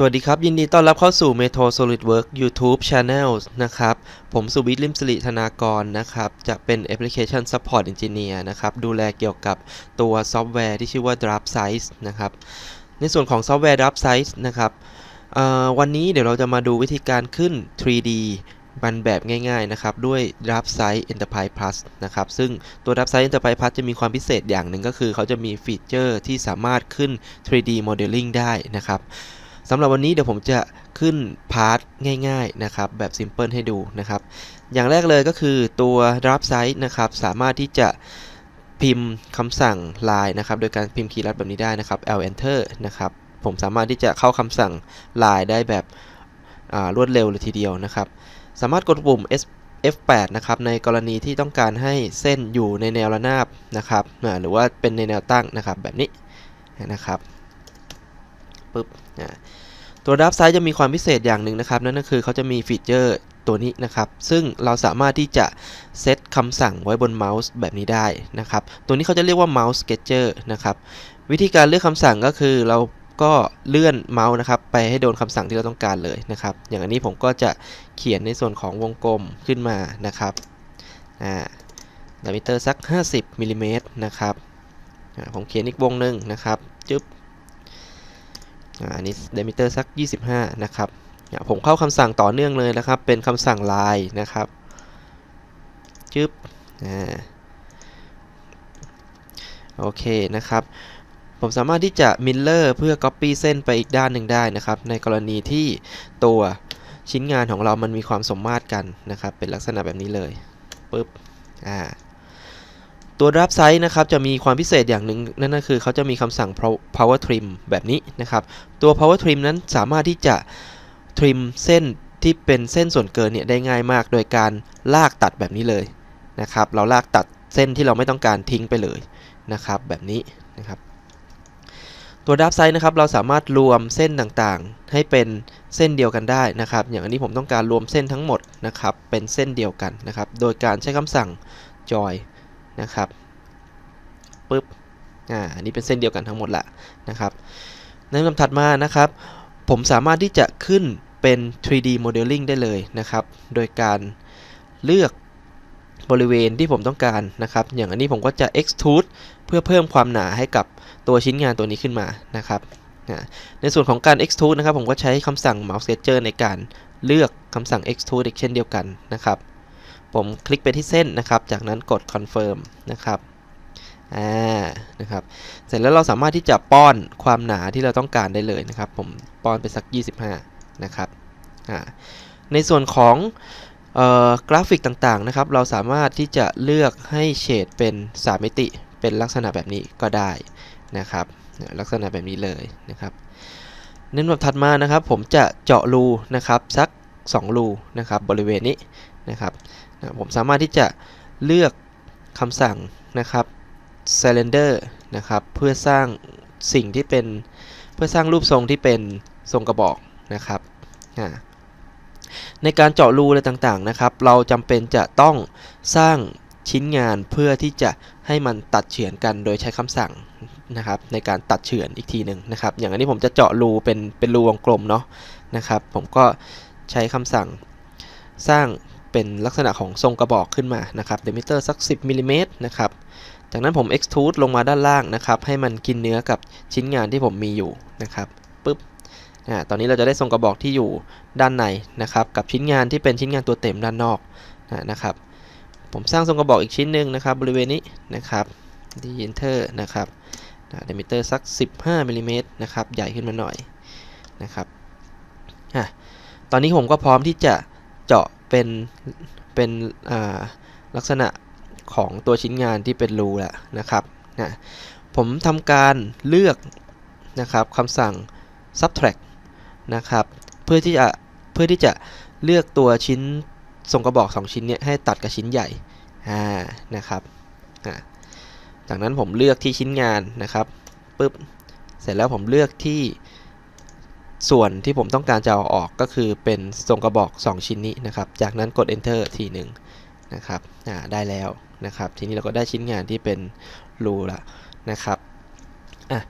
สวัสดีครับ ยินดีต้อนรับเข้าสู่ Metro SolidWork YouTube Channel นะครับ ผมสุวิทย์ลิมสิริธนากรนะครับ จะเป็น Application Support Engineer นะครับ ดูแลเกี่ยวกับตัวซอฟต์แวร์ที่ชื่อว่า Draft Size นะครับ ในส่วนของซอฟต์แวร์ Draft Size นะครับวันนี้เดี๋ยวเราจะมาดูวิธีการขึ้น 3D มันแบบง่ายๆนะครับ ด้วย Draft Size Enterprise Plus นะครับ ซึ่งตัว Draft Size Enterprise Plus จะมีความพิเศษอย่างหนึ่งก็คือ เขาจะมีฟีเจอร์ที่สามารถขึ้น 3D Modeling ได้นะครับ สำหรับวันนี้เดี๋ยวผมจะขึ้นพาร์ทง่ายๆนะครับแบบซิมเพิลให้ดูนะครับ อย่างแรกเลยก็คือตัว draft size นะครับสามารถที่จะพิมพ์คำสั่ง line นะครับโดยการพิมพ์คีย์ลัดแบบนี้ได้นะครับ l enter นะครับผมสามารถที่จะเข้าคำสั่ง line ได้แบบรวดเร็วเลยทีเดียวนะครับ สามารถกดปุ่ม S F8 นะครับในกรณีที่ต้องการให้เส้นอยู่ในแนวระนาบนะครับหรือว่าเป็นในแนวตั้งนะครับแบบนี้นะครับ ปึ๊บตัวดับไซ z ์จะมีความพิเศษอย่างหนึ่งนะครับ นั่นก็คือเขาจะมีฟีเจอร์ตัวนี้นะครับ ซึ่งเราสามารถที่จะเซตคำสั่งไว้บนเมาส์แบบนี้ได้นะครับ ตัวนี้เขาจะเรียกว่า Mouse Sketcher นะครับ วิธีการเลือกคำสั่งก็คือเราก็เลื่อนเมาส์นะครับ ไปให้โดนคำสั่งที่เราต้องการเลยนะครับ อย่างอันนี้ผมก็จะเขียนในส่วนของวงกลมขึ้นมานะครับอ่าดามิเตอร์สัก 50มิลลิเมตรนะครับผมเขียนอีกวงหนึ่งนะครับ อันนี้ diameter สัก 25 นะครับผมเข้าคำสั่งต่อเนื่องเลยนะครับ เป็นคำสั่ง line นะครับจึ๊บโอเคนะครับ ผมสามารถที่จะ mirror เพื่อ copy เส้นไปอีกด้านหนึ่งได้นะครับ ในกรณีที่ตัวชิ้นงานของเรามันมีความสมมาตรกันนะครับ เป็นลักษณะแบบนี้เลยปึ๊บอ่า ตัวรับไซส์นะครับจะมีความพิเศษอย่างหนึ่งนั่นก็คือเขาจะมีคำสั่ง power trim แบบนี้นะครับ ตัว power trim นั้นสามารถที่จะ trim เส้นที่เป็นเส้นส่วนเกินเนี่ยได้ง่ายมาก โดยการลากตัดแบบนี้เลยนะครับ เราลากตัดเส้นที่เราไม่ต้องการทิ้งไปเลยนะครับแบบนี้นะครับตัวดับไซส์นะครับเราสามารถรวมเส้นต่างๆ ให้เป็นเส้นเดียวกันได้นะครับ อย่างอันนี้ผมต้องการรวมเส้นทั้งหมดนะครับเป็นเส้นเดียวกันนะครับ โดยการใช้คำสั่ง join นะครับปึ๊บอ่าอันนี้เป็นเส้นเดียวกันทั้งหมดละนะครับในลำถัดมานะครับ ผมสามารถที่จะขึ้นเป็น 3D modeling ได้เลยนะครับ โดยการเลือกบริเวณที่ผมต้องการนะครับ อย่างอันนี้ผมก็จะ extrude เพื่อเพิ่มความหนาให้กับตัวชิ้นงานตัวนี้ขึ้นมานะครับ ในส่วนของการ extrude นะครับ ผมก็ใช้คำสั่ง mouse sketcher ในการเลือกคำสั่ง extrude อีกเช่นเดียวกันนะครับ ผมคลิกไปที่เส้นนะครับ จากนั้นกด confirm นะครับอ่านะครับ เสร็จแล้วเราสามารถที่จะป้อนความหนาที่เราต้องการได้เลยนะครับ ผมป้อนไปสัก 25 นะครับอ่าในส่วนของกราฟิกต่างๆนะครับ เราสามารถที่จะเลือกให้เฉดเป็น 3 มิติ เป็นลักษณะแบบนี้ก็ได้นะครับ ลักษณะแบบนี้เลยนะครับในลำดับถัดมานะครับ ผมจะเจาะรูนะครับสัก 2 รูนะครับบริเวณนี้นะครับ นะผมสามารถที่จะเลือกคำสั่งนะครับ cylinder นะครับ เพื่อสร้างสิ่งที่เป็นเพื่อสร้างรูปทรงที่เป็นทรงกระบอกนะครับในการเจาะรูอะไรต่างๆนะครับ เราจำเป็นจะต้องสร้างชิ้นงานเพื่อที่จะให้มันตัดเฉือนกันโดยใช้คำสั่งนะครับในการตัดเฉือนอีกทีหนึ่งนะครับ อย่างอันนี้ผมจะเจาะรูเป็นเป็นรูวงกลมเนาะนะครับ ผมก็ใช้คำสั่งสร้าง เป็นลักษณะของทรงกระบอกขึ้นมานะครับ diameter สัก 10มิลลิเมตรนะครับจากนั้นผม extrude ลงมาด้านล่างนะครับให้มันกินเนื้อกับชิ้นงานที่ผมมีอยู่นะครับปึ๊บอ่าตอนนี้เราจะได้ทรงกระบอกที่อยู่ด้านในนะครับกับชิ้นงานที่เป็นชิ้นงานตัวเต็มด้านนอกนะครับผมสร้างทรงกระบอกอีกชิ้นหนึ่งนะครับบริเวณนี้นะครับดี enter นะครับ diameter สัก 15มิลลิเมตรนะครับใหญ่ขึ้นมาหน่อยนะครับอะตอนนี้ผมก็พร้อมที่จะเจาะ เป็นเป็นลักษณะของตัวชิ้นงานที่เป็นรูแหล้วนะครับนะผมทำการเลือกนะครับคำสั่ง subtract นะครับเพื่อที่จะเพื่อที่จะเลือกตัวชิ้นทรงกระบอก 2 ชิ้นเนี่ยให้ตัดกับชิ้นใหญ่อ่านะครับอ่าจากนั้นผมเลือกที่ชิ้นงานนะครับปุ๊บเสร็จแล้วผมเลือกที่ ส่วนที่ผมต้องการจะเอาออกก็คือเป็นทรงกระบอก 2 ชิ้นนี้นะครับ จากนั้นกด enter ทีหนึ่งนะครับได้แล้วนะครับ ทีนี้เราก็ได้ชิ้นงานที่เป็นรูละนะครับอะ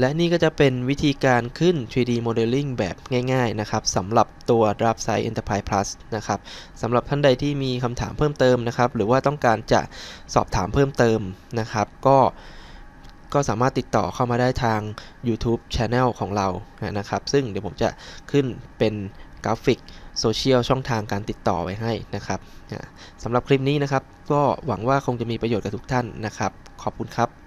และนี่ก็จะเป็นวิธีการขึ้น 3D Modeling แบบง่าย ๆ นะครับสำหรับตัว Draft Size Enterprise Plus นะครับสำหรับท่านใดที่มีคำถามเพิ่มเติมนะครับ หรือว่าต้องการจะสอบถามเพิ่มเติมนะครับ ก็ ก็สามารถติดต่อเข้ามาได้ทาง YouTube Channel ของเรานะครับ ซึ่งเดี๋ยวผมจะขึ้นเป็นกราฟิกโซเชียลช่องทางการติดต่อไว้ให้นะครับสำหรับคลิปนี้นะครับ ก็หวังว่าคงจะมีประโยชน์กับทุกท่านนะครับ ขอบคุณครับ